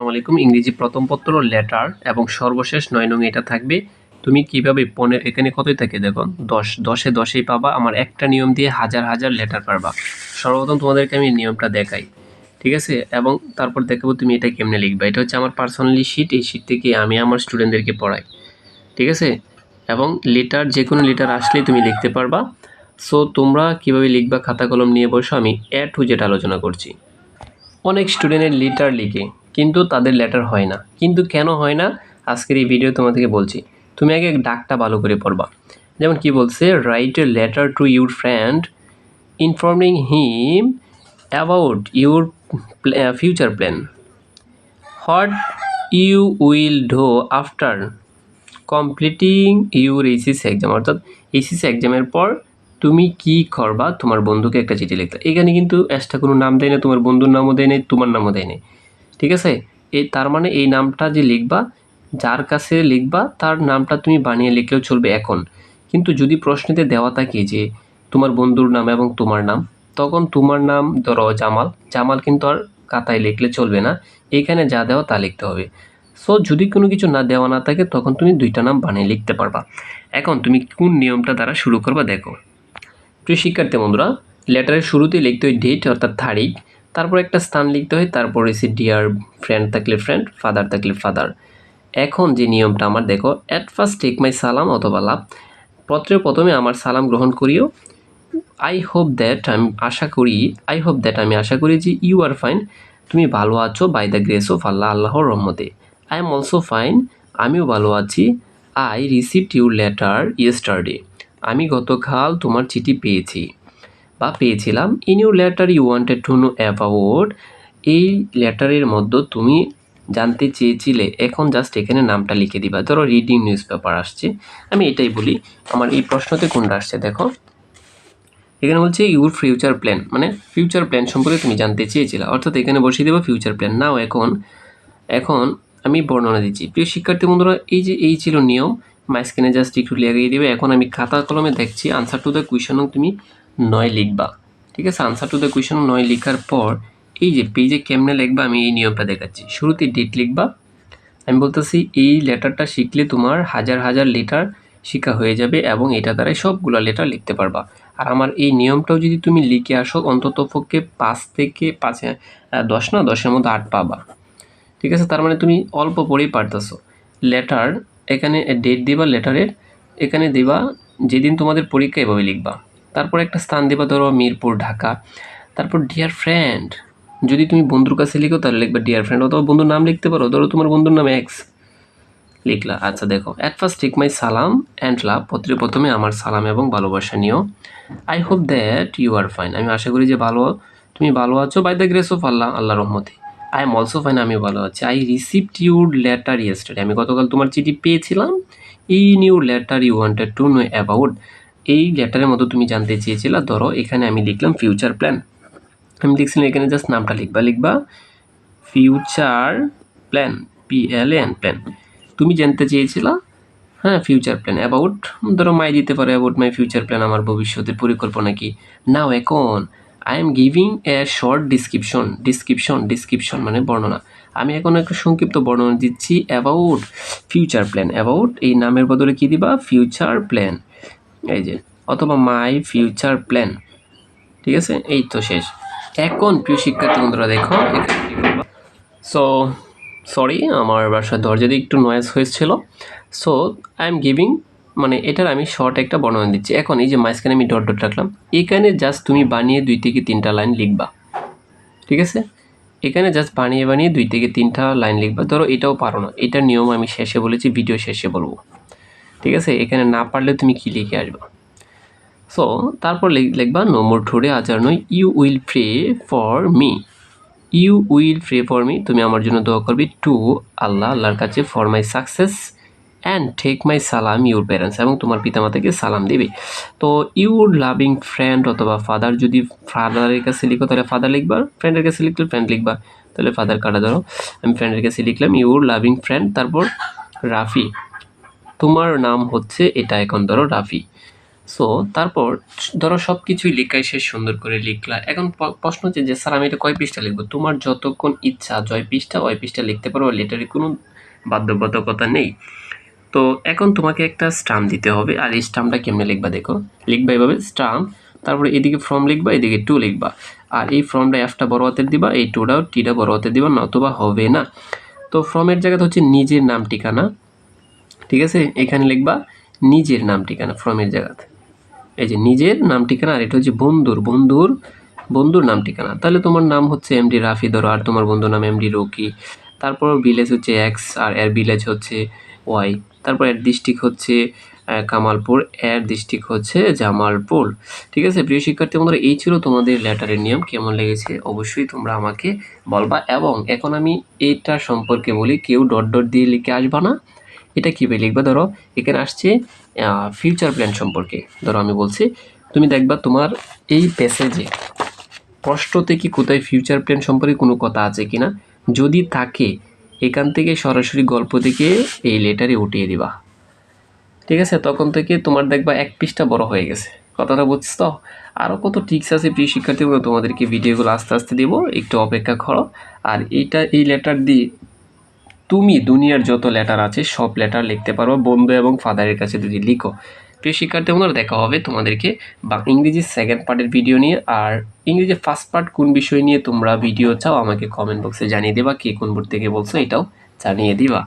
আলাইকুম। ইংরেজি প্রথম পত্র, লেটার এবং সর্বশেষ নয় নং এটা থাকবে। তুমি কীভাবে পনেরো, এখানে কতই থাকে দেখো, দশ, দশে দশেই পাবা, আমার একটা নিয়ম দিয়ে হাজার হাজার লেটার পারবা। সর্বপ্রথম তোমাদেরকে আমি নিয়মটা দেখাই, ঠিক আছে? এবং তারপর দেখাবো তুমি এটা কেমনে লিখবা। এটা হচ্ছে আমার পার্সোনালি শিট এই শিট থেকে আমি আমার স্টুডেন্টদেরকে পড়াই, ঠিক আছে? এবং লেটার যে কোনো লেটার আসলেই তুমি লিখতে পারবা। সো তোমরা কীভাবে লিখবা খাতা কলম নিয়ে বসো, আমি এ টু জেড আলোচনা করছি। অনেক স্টুডেন্টের লেটার লিখে কিন্তু তাদের লেটার হয় না। কিন্তু কেন হয় না? আজকের এই ভিডিও তোমাদেরকে বলছি। তুমি আগে ডাকটা ভালো করে পড়বা। যেমন কি বলছে write a letter to your friend informing him about your future plan what you will do after completing your HS exam অর্থাৎ এইচএস এক্সামের পর তুমি কি করবা? তোমার বন্ধুকে একটা চিঠি লিখতে। এখানে কিন্তু এক্সট্রা কোনো নাম দেয় না, তোমার বন্ধুর নামও দেয় নেই, তোমার নামও দেয় নেই। ঠিক আছে? এই তার মানে এই নামটা যে লিখবা, যার কাছে লিখবা, তার নামটা তুমি বানিয়ে লিখলেও চলবে এখন। কিন্তু যদি প্রশ্নেতে দেওয়া থাকে যে, তোমার বন্ধুর নাম এবং তোমার নাম তখন তোমার নাম ধরো জামাল। জামাল কিন্তু আর খাতায় লিখলে চলবে না। এইখানে যা দেওয়া তা লিখতে হবে। সো, যদি কোনো কিছু না দেওয়া না থাকে, তখন তুমি দুইটা নাম বানিয়ে লিখতে পারবা। এখন তুমি কোন নিয়মটা দ্বারা শুরু করবা, দেখো। প্রিয় শিক্ষার্থী বন্ধুরা, লেটারের শুরুতেই লিখতে হয় ডেট অর্থাৎ তারিখ। তারপর একটা স্থান লিখতে হয়, তারপর এসে ডিয়ার ফ্রেন্ড থাকলে ফ্রেন্ড ফাদার থাকলে ফাদার এখন যে নিয়মটা আমার, দেখো অ্যাট ফার্স্ট টেক মাই সালাম অথবা লাভ। পত্রের প্রথমে আমার সালাম গ্রহণ করিও। আই হোপ দ্যাট আমি আশা করি আই হোপ দ্যাট আমি আশা করি যে ইউ আর ফাইন তুমি ভালো আছো by the grace of Allah আল্লাহর রহমতে। আই এম অলসো ফাইন আমিও ভালো আছি। I received your letter yesterday আমি গতকাল তোমার চিঠি পেয়েছি। বা পেয়েছিলাম in your letter you wanted to know about এই লেটারের মধ্যে তুমি জানতে চেয়েছিলে, এখন জাস্ট এখানে নামটা লিখে দিবা। ধরো রিডিং নিউজ পেপার আসছে, আমি এটাই বলি, আমার এই প্রশ্নতে কোনটা আসছে দেখো। এখানে বলছে ইউর ফিউচার প্ল্যান মানে ফিউচার প্ল্যান সম্পর্কে তুমি জানতে চেয়েছিলে, অর্থাৎ এখানে বসিয়ে দেবো ফিউচার প্ল্যান নাও এখন এখন আমি বর্ণনা দিচ্ছি। প্রিয় শিক্ষার্থী বন্ধুরা, এই যে এই ছিল নিয়ম মাঝখানে জাস্ট একটু লাগিয়ে দেবে এখন আমি খাতা কলমে দেখছি আনসার টু দ্য কুয়েশনও তুমি নয় লিখবা। ঠিক আছে? আনসার টু দ্য কুয়েশন নয় লেখার পর, এই যে পেজে কেমনে লিখবা আমি এই নিয়মটা দেখাচ্ছি। শুরুতে ডেট লিখবা। আমি বলতেছি, এই লেটারটা শিখলে তোমার হাজার হাজার লেটার শেখা হয়ে যাবে এবং এটা দ্বারাই সবগুলো লেটার লিখতে পারবা। আর আমার এই নিয়মটাও যদি তুমি লিখে আসো, অন্তত পক্ষে পাঁচ থেকে পাঁচ দশ না, দশের মধ্যে আট পাবা। ঠিক আছে? তার মানে তুমি অল্প পড়েই পারতেছো। লেটার এখানে ডেট দিবা লেটারের এখানে দিবা, যেদিন তোমাদের পরীক্ষা এভাবে লিখবা। তারপর একটা স্থান দিবা, ধরো মিরপুর, ঢাকা। তারপর ডিয়ার ফ্রেন্ড যদি তুমি বন্ধুর কাছে লিখো, তাহলে লিখবে ডিয়ার ফ্রেন্ড অথবা বন্ধুর নাম লিখতে পারো। ধরো তোমার বন্ধুর নাম এক্স লিখলা। আচ্ছা দেখো অ্যাট ফার্স্ট টেক মাই সালাম অ্যান্ড লাভ পত্রে প্রথমে আমার সালাম এবং ভালোবাসা নিও। I hope that you are fine আমি আশা করি যে ভালো, তুমি ভালো আছো। By the grace of Allah Allah রহমতে। আই এম অলসো ফাইন আমিও ভালো আছি। I received your letter yesterday আমি গতকাল তোমার চিঠি পেয়েছিলাম। এই new letter you wanted to know about এই লেটারের মতো তুমি জানতে চেয়েছিলে, ধরো এখানে আমি লিখলাম ফিউচার প্ল্যান আমি লিখছিলাম এখানে জাস্ট নামটা লিখবা লিখবা future plan P L N plan তুমি জানতে চেয়েছিলা হ্যাঁ ফিউচার প্ল্যান অ্যাবাউট ধরো মাই দিতে পারো অ্যাবাউট মাই ফিউচার প্ল্যান আমার ভবিষ্যতের পরিকল্পনা কি। নাও এখন I am giving a short description description description মানে বর্ণনা। আমি এখন একটা সংক্ষিপ্ত বর্ণনা দিচ্ছি অ্যাবাউট ফিউচার প্ল্যান অ্যাবাউট এই নামের বদলে কী দিবা? ফিউচার প্ল্যান এই যে, অথবা মাই ফিউচার প্ল্যান ঠিক আছে? এই তো শেষ। এখন প্রিয় শিক্ষার্থী বন্ধুরা, দেখো সো সরি আমার বাসার দরজা দিয়ে একটু নয়েজ হয়েছিল। সো আই এম গিভিং মানে এটার আমি শর্ট একটা বর্ণনা দিচ্ছি। এখন এই যে মাঝখানে আমি ডট ডট রাখলাম। এখানে জাস্ট তুমি বানিয়ে দুই থেকে তিনটা লাইন লিখবা। ঠিক আছে? এখানে জাস্ট বানিয়ে বানিয়ে দুই থেকে তিনটা লাইন লিখবা। ধরো এটাও পারো না। এটার নিয়ম আমি শেষে বলেছি ভিডিও শেষে বলব। ঠিক আছে? এখানে না পারলে তুমি কি লিখে আসবা? সো তারপর লিখবা নম্বর টুডে আচার নয় you will pray for me you will pray for me তুমি আমার জন্য দোয়া করবি টু আল্লাহ, আল্লাহর কাছে for my success and take my সালাম ইউর প্যারেন্টস এবং তোমার পিতামাতাকে সালাম দেবে। তো ইউর লাভিং ফ্রেন্ড অথবা ফাদার যদি ফাদারের কাছে লিখো, তাহলে ফাদার লিখবা। ফ্রেন্ডের কাছে লিখলে ফ্রেন্ড লিখবা। তাহলে ফাদার কাটা ধরো। আমি ফ্রেন্ডের কাছে লিখলাম ইউর লাভিং ফ্রেন্ড তারপর রাফি তোমার নাম হচ্ছে এটা এখন ধরো রাফি। সো তারপর ধরো সব কিছুই লেখাই শেষ সুন্দর করে লিখলা। এখন প্রশ্ন হচ্ছে যে, স্যার, আমি এটা কয় পৃষ্ঠা লিখব? তোমার যতক্ষণ ইচ্ছা, জয় পৃষ্ঠা, ওই পৃষ্ঠা লিখতে পারো লেটারে কোনো বাধ্যবাধকতা নেই। তো এখন তোমাকে একটা স্টাম্প দিতে হবে, আর এই স্টাম্পটা কেমনে লিখবা দেখো? লিখবা এভাবে স্টাম্প তারপরে এদিকে ফর্ম লিখবা, এদিকে টু লিখবা। আর এই ফর্মটা এফটা বড় হাতের দিবা, এই টুটাও টিটা বড় হাতের দিবা, নতুবা হবে না। তো ফর্মের জায়গাতে হচ্ছে নিজের নাম, ঠিকানা। ঠিক আছে? এখানে লিখবা নিজের নাম ঠিকানা ফ্রমের জায়গাতে। এই যে নিজের নাম ঠিকানা আর এটা হচ্ছে বন্ধুর বন্ধুর বন্ধুর নাম ঠিকানা। তাহলে তোমার নাম হচ্ছে এমডি রাফি ধরো আর তোমার বন্ধুর নাম এমডি রকি। তারপর ভিলেজ হচ্ছে এক্স আর এর ভিলেজ হচ্ছে ওয়াই তারপর এর ডিস্ট্রিক্ট হচ্ছে কামালপুর, এর ডিস্ট্রিক্ট হচ্ছে জামালপুর। ঠিক আছে? প্রিয় শিক্ষার্থী বন্ধুরা, এই ছিল তোমাদের লেটারের নিয়ম। কেমন লেগেছে অবশ্যই তোমরা আমাকে বলবা। এবং এখন আমি এইটা সম্পর্কে বলি, কেউ ডট ডট দিয়ে লিখে আসবা না। এটা কীভাবে লিখবা? ধরো, এখানে আসছে ফিউচার প্ল্যান সম্পর্কে। ধরো, আমি বলছি, তুমি দেখবা তোমার এই প্যাসেজে প্রশ্নতে কি কোথায় ফিউচার প্ল্যান সম্পর্কে কোনো কথা আছে কিনা? যদি থাকে, এখান থেকে সরাসরি গল্প থেকে এই লেটারে উঠিয়ে দিবা। ঠিক আছে? তখন থেকে তোমার দেখবা এক পিসটা বড় হয়ে গেছে। কথাটা বুঝছ তো? আরও কত টিক্স আছে প্রিয় শিক্ষার্থীগুলো তোমাদেরকে ভিডিওগুলো আস্তে আস্তে দেবো, একটু অপেক্ষা করো। আর এইটা এই লেটার দিয়ে তুমি দুনিয়ার যত লেটার আছে, সব লেটার লিখতে পারো বন্ধু এবং ফাদারের কাছে যদি লিখো। প্রিয় শিক্ষার্থী, বন্ধুরা, দেখা হবে তোমাদেরকে বা ইংরেজি সেকেন্ড পার্টের ভিডিও নিয়ে। আর ইংরেজি ফার্স্ট পার্ট কোন বিষয় নিয়ে তোমরা ভিডিও চাও, আমাকে কমেন্ট বক্সে জানিয়ে দেবা, কে কোন বোর্ড থেকে বলছো এটাও জানিয়ে দিবা।